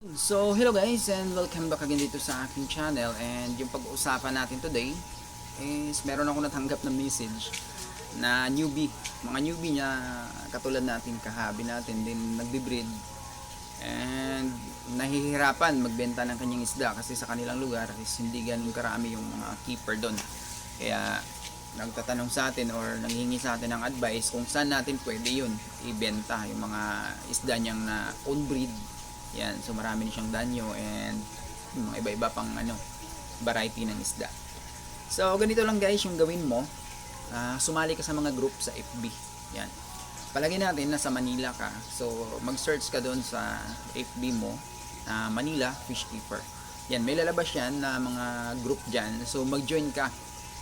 So, hello guys and welcome back again dito sa aking channel. And yung pag-uusapan natin today is meron ako natanggap na message na newbie, mga newbie niya katulad natin, kahabi natin din nagbe-breed. And nahihirapan magbenta ng kanyang isda kasi sa kanilang lugar is hindi ganun karami yung mga keeper doon. Kaya nagtatanong sa atin or nanghingi sa atin ng advice kung saan natin pwede yun ibenta yung mga isda niyang na own breed yan, so marami din siyang danyo and mga iba-iba pang ano, variety ng isda. So, ganito lang guys yung gawin mo. Ah, sumali ka sa mga group sa FB. Yan. Palagi natin nasa Manila ka. So, mag-search ka doon sa FB mo, ah, Manila Fish Keeper. Yan, may lalabas yan na mga group dyan. So, mag-join ka.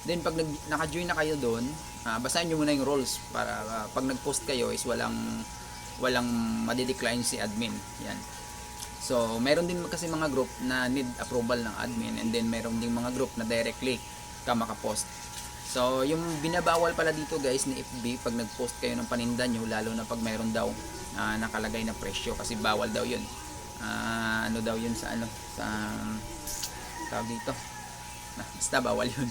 Then, pag naka-join na kayo doon, ah, basahin nyo muna yung rules para ah, pag nag-post kayo is walang walang madidecline si admin. Yan. So, meron din kasi mga group na need approval ng admin and then meron din mga group na directly ka makapost. So, yung binabawal pala dito guys ni FB pag nag-post kayo ng paninda nyo, lalo na pag meron daw ah, nakalagay na presyo kasi bawal daw yun. Ah, ano daw yun sa ano, sa tawag dito. Ah, basta bawal yun.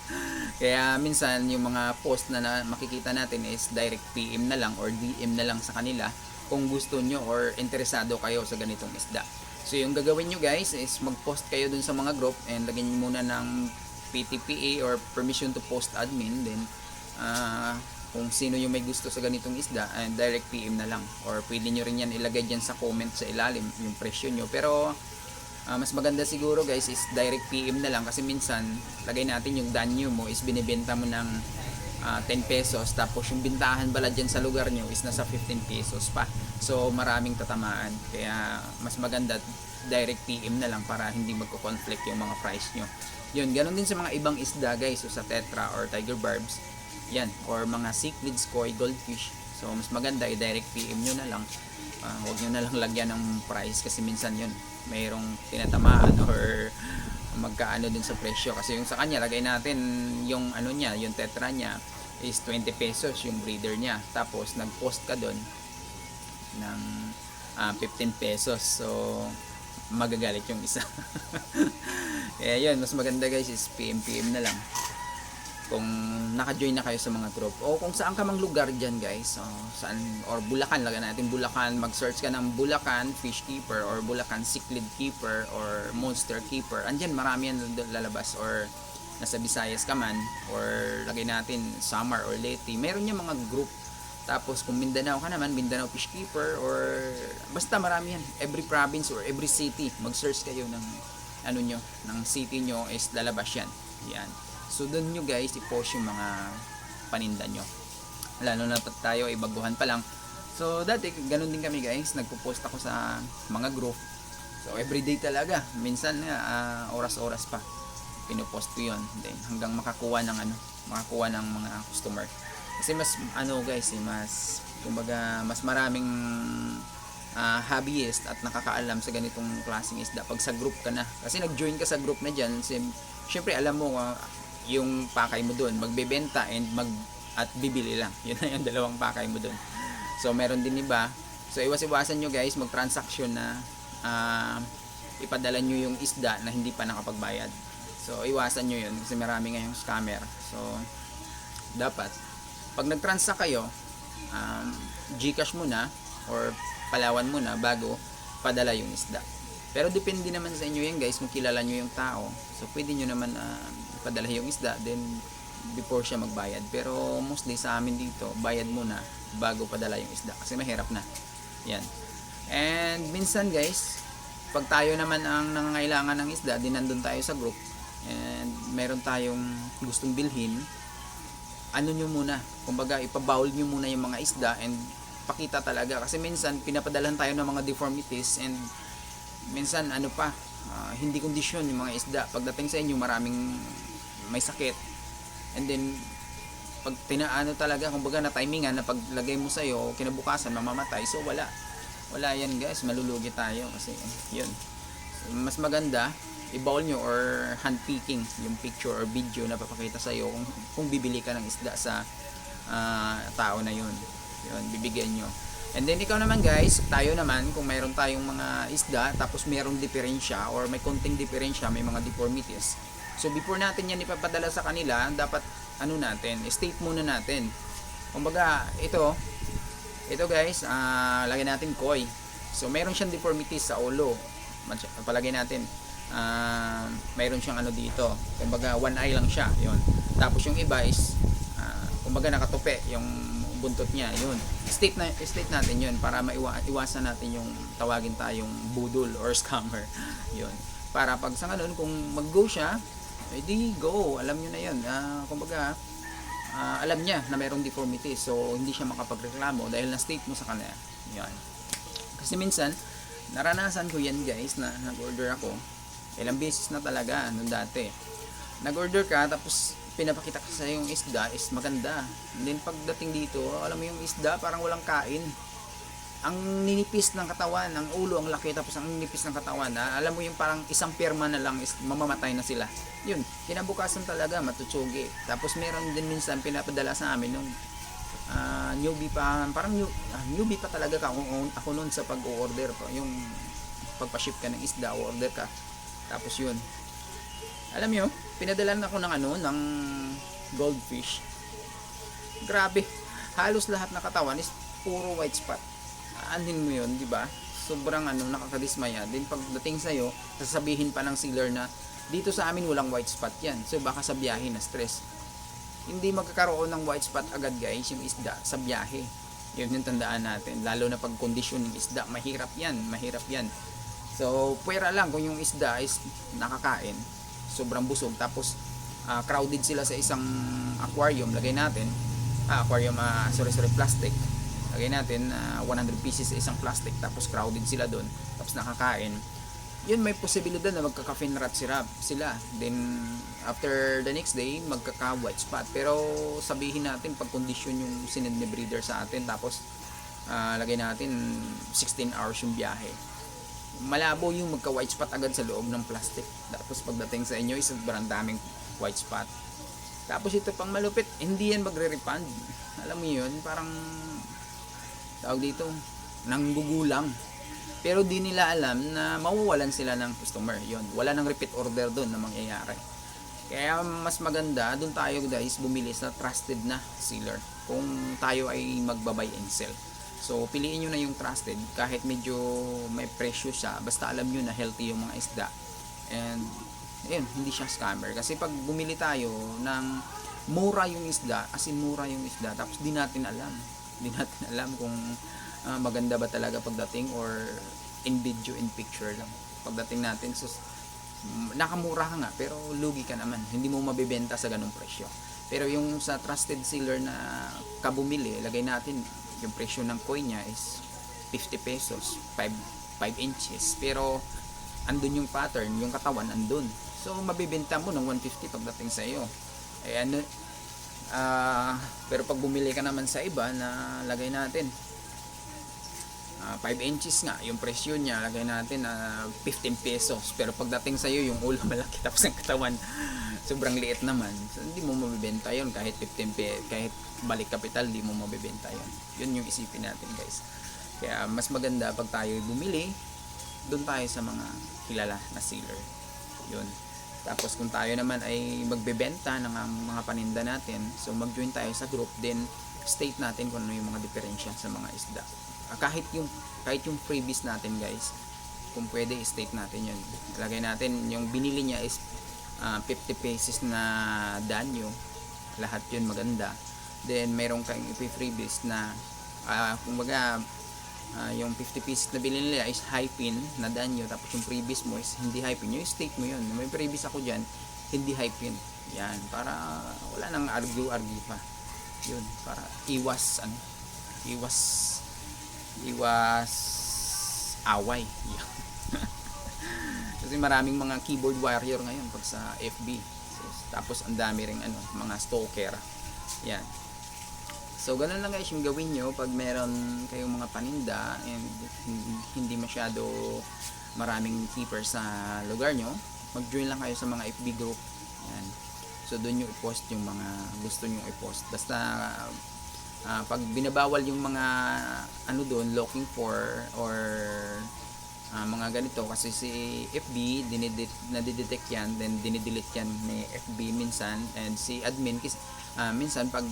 Kaya minsan yung mga post na, na makikita natin is direct PM na lang or DM na lang sa kanila kung gusto nyo or interesado kayo sa ganitong isda. So yung gagawin nyo guys is mag-post kayo dun sa mga group and lagyan nyo muna ng PTPA or permission to post admin. Then ah, kung sino yung may gusto sa ganitong isda and direct PM na lang. Or pwede nyo rin yan ilagay dyan sa comment sa ilalim yung presyo nyo. Pero ah, mas maganda siguro guys is direct PM na lang. Kasi minsan lagay natin yung danyo mo is binibenta mo ng ah, 10 pesos. Tapos yung bintahan pala dyan sa lugar nyo is nasa 15 pesos pa. So maraming tatamaan. Kaya mas maganda direct PM na lang para hindi magko-conflict yung mga price nyo. Yun ganun din sa mga ibang isda guys. So sa tetra or tiger barbs. Yan or mga cichlids koi goldfish. So mas maganda i-direct PM nyo na lang. Ah, huwag nyo na lang lagyan ng price kasi minsan yun mayroong tinatamaan or magkaano din sa presyo. Kasi yung sa kanya lagay natin yung ano niya yung tetra niya is 20 pesos yung breeder niya. Tapos nag-post ka doon ng ah, 15 pesos. So magagalit yung isa. Kaya yun mas maganda guys is PM PM na lang kung naka-join na kayo sa mga group. O kung saan ka mang lugar dyan guys. So, saan or Bulacan lagyan natin Bulacan. Mag-search ka ng Bulacan Fish Keeper or Bulacan Cichlid Keeper or Monster Keeper. Andyan marami yan lalabas or nasa Visayas ka man or lagay natin Samar or Leyte. Meron yung mga group. Tapos kung Mindanao ka naman Mindanao Fish Keeper or basta marami yan. Every province or every city mag-search kayo ng ano nyo ng city nyo is lalabas yan. Yan So doon nyo guys i-post yung mga paninda nyo. Lalo na tayo ay baguhan pa lang. So dati ganun din kami guys, nagpo-post ako sa mga group. So everyday talaga, minsan nga ah, oras-oras pa pinopost ko 'yon. Then hanggang makakuha ng ano, makakuha ng mga customer. Kasi mas ano guys, eh, mas kumbaga mas maraming ah, hobbyist at nakakaalam sa ganitong klaseng isda pag sa group ka na. Kasi nag-join ka sa group na diyan, syempre alam mo ah, yung pakay mo doon, magbebenta and mag at bibili lang. Yun na yung dalawang pakay mo doon. So meron din iba. So iwas-iwasan nyo guys mag-transaction na ah, ipadala nyo yung isda na hindi pa nakapagbayad. So iwasan nyo yun kasi marami ngayong scammer. So dapat pag nag-transact kayo, um, Gcash muna or Palawan muna bago padala yung isda. Pero depende naman sa inyo yan guys kung kilala nyo yung tao. So pwede nyo naman uh, padala yung isda then before siya magbayad. Pero mostly sa amin dito, bayad muna bago padala yung isda kasi mahirap na. Yan. And minsan guys, pag tayo naman ang nangangailangan ng isda, din nandun tayo sa group and meron tayong gustong bilhin, ano nyo muna, kumbaga ipabawl nyo muna yung mga isda and pakita talaga kasi minsan pinapadalan tayo ng mga deformities and minsan ano pa ah, hindi kondisyon yung mga isda pagdating sa inyo maraming may sakit. And then pag tinaano talaga kumbaga na timingan na paglagay mo sa iyo kinabukasan mamamatay. So wala. Wala yan guys. Malulugi tayo kasi yun. Mas maganda i-bowl nyo or hand picking yung picture or video na papakita sa iyo kung, kung bibili ka ng isda sa ah, tao na yun. Yun bibigyan nyo. And then ikaw naman guys, tayo naman kung mayroon tayong mga isda tapos mayroong diferensya or may konting diferensya, may mga deformities. So before natin yan ipapadala sa kanila, dapat ano natin, state muna natin. Kumbaga, ito, ito guys, ah lagyan natin koi. So meron siyang deformities sa ulo. Palagay natin, ah mayroon siyang ano dito. Kumbaga, one eye lang siya, yun. Tapos yung iba is, ah, kumbaga nakatupi, yung buntot niya, yun. State, na, state natin yun para maiwasan natin yung tawagin tayong budol or scammer. yun. Para pag sa ganun, kung mag-go siya, edi go. Alam nyo na yun. Ah, kumbaga, ah, alam niya na mayroong deformity. So, hindi siya makapagreklamo dahil na-state mo sa kanya. Yan. Kasi minsan, naranasan ko yan guys na nag-order ako. Ilang beses na talaga, nung dati. Nag-order ka, tapos pinapakita ka sa yung isda is maganda. And then pagdating dito, alam mo yung isda parang walang kain. Ang ninipis ng katawan, ang ulo ang laki tapos ang ninipis ng katawan, ah, alam mo yung parang isang perma na lang is mamamatay na sila. Yun, kinabukasan talaga matutsugi. Tapos meron din minsan pinapadala sa amin nung ah, newbie pa, parang new, ah, newbie pa talaga ka ako, ako noon sa pag-order pa, yung pagpa-ship ka ng isda, order ka. Tapos yun, alam nyo, pinadalan ako ng ano, ng goldfish. Grabe. Halos lahat na katawan is puro white spot. Anin mo yun, di ba? Sobrang ano, nakakadismaya. Then pagdating sa'yo, sasabihin pa ng sealer na dito sa amin walang white spot yan. So baka sa biyahe na stress. Hindi magkakaroon ng white spot agad guys yung isda sa biyahe. Yun yung tandaan natin. Lalo na pag kondisyon ng isda, mahirap yan. Mahirap yan. So, pwera lang kung yung isda is nakakain sobrang busog tapos ah, crowded sila sa isang aquarium lagay natin ah, aquarium ah, sorry sorry plastic lagay natin ah, 100 pieces sa isang plastic tapos crowded sila doon tapos nakakain. Yun may posibilidad na magkaka-fin rot sila, sila. Then after the next day magkaka white spot. Pero sabihin natin pag condition yung sinend ni breeder sa atin tapos ah, lagay natin 16 hours yung biyahe. Malabo yung magka white spot agad sa loob ng plastic. Tapos pagdating sa inyo is sobrang daming white spot. Tapos ito pang malupit hindi yan magre-refund. Alam mo yun parang tawag dito nanggugulang pero di nila alam na mawawalan sila ng customer yon wala nang repeat order doon na mangyayari kaya mas maganda doon tayo guys bumili sa trusted na sealer kung tayo ay magbabay and sell So, piliin nyo na yung trusted kahit medyo may presyo siya. Basta alam nyo na healthy yung mga isda. And, ayun, hindi siya scammer. Kasi pag bumili tayo ng mura yung isda, as in mura yung isda, tapos di natin alam. Di natin alam kung ah, maganda ba talaga pagdating or in video, in picture lang. Pagdating natin, so, nakamura ka nga, pero lugi ka naman. Hindi mo mabibenta sa ganong presyo. Pero yung sa trusted sealer na kabumili, lagay natin yung presyo ng coin niya is 50 pesos 5, 5 inches pero andun yung pattern yung katawan andun so mabibenta mo ng 150 pagdating sa iyo eh ano ah, pero pag bumili ka naman sa iba na lagay natin ah, 5 inches nga yung presyo niya lagay natin na 15 pesos. Pero pagdating sa iyo yung ulo malaki tapos ang katawan sobrang liit naman. So, hindi mo mabibenta yon kahit 15 pe kahit balik kapital di mo mabibenta yon yun yung isipin natin guys. Kaya mas maganda pag tayo bumili doon tayo sa mga kilala na sealer. Yun tapos kung tayo naman ay magbebenta ng mga paninda natin so mag-join tayo sa group then state natin kung ano yung mga diferensya sa mga isda. Ah, kahit yung kahit yung freebies natin guys kung pwede state natin yun. Lagay natin yung binili niya is ah, 50 pesos na danyo. Lahat yun maganda. Then meron kang ipi-freebies na ah, kumbaga ah, yung 50 pieces na bilhin nila is high pin na danyo tapos yung freebies mo is hindi high pin yung state mo yun. May freebies ako dyan hindi high pin yan para wala nang argue argue pa. Yun para iwas ano iwas iwas away. Yan. kasi maraming mga keyboard warrior ngayon pag sa FB tapos ang dami ring ano mga stalker. Yan So, ganun lang guys yung gawin nyo pag meron kayong mga paninda and hindi masyado maraming keepers sa lugar nyo. Mag-join lang kayo sa mga FB group. Yan. So, doon nyo i-post yung mga gusto nyo i-post. Basta, ah, pag binabawal yung mga ano doon looking for or ah, mga ganito kasi si FB dinidetect nadidetect yan then dinidelete yan ni FB minsan and si admin ah, minsan pag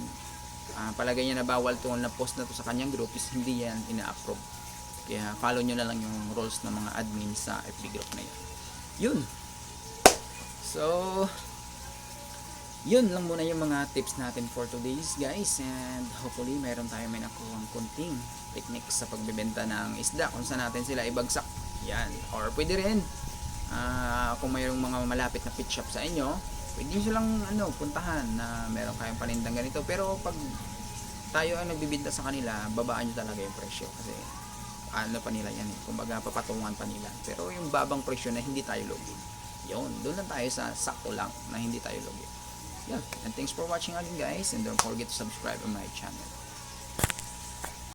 ah, palagay niya na bawal to na post na to sa kanyang group is hindi yan ina-approve. Kaya follow nyo na lang yung rules ng mga admin sa FB group na yun yun. So yun lang muna yung mga tips natin for today's guys. And hopefully meron tayo may nakuhang kunting techniques sa pagbebenta ng isda kung saan natin sila ibagsak. Yan. Or pwede rin. Ah, kung mayroong mga malapit na pit shop sa inyo pwede nyo silang ano, puntahan na meron kayong panindang ganito. Pero pag tayo ang nagbibinta sa kanila babaan nyo talaga yung presyo. Kasi ano pa nila yan eh. Kumbaga papatungan pa nila. Pero yung babang presyo na hindi tayo logi yun doon lang tayo sa sakto lang na hindi tayo logi yeah. And thanks for watching again guys. And don't forget to subscribe on my channel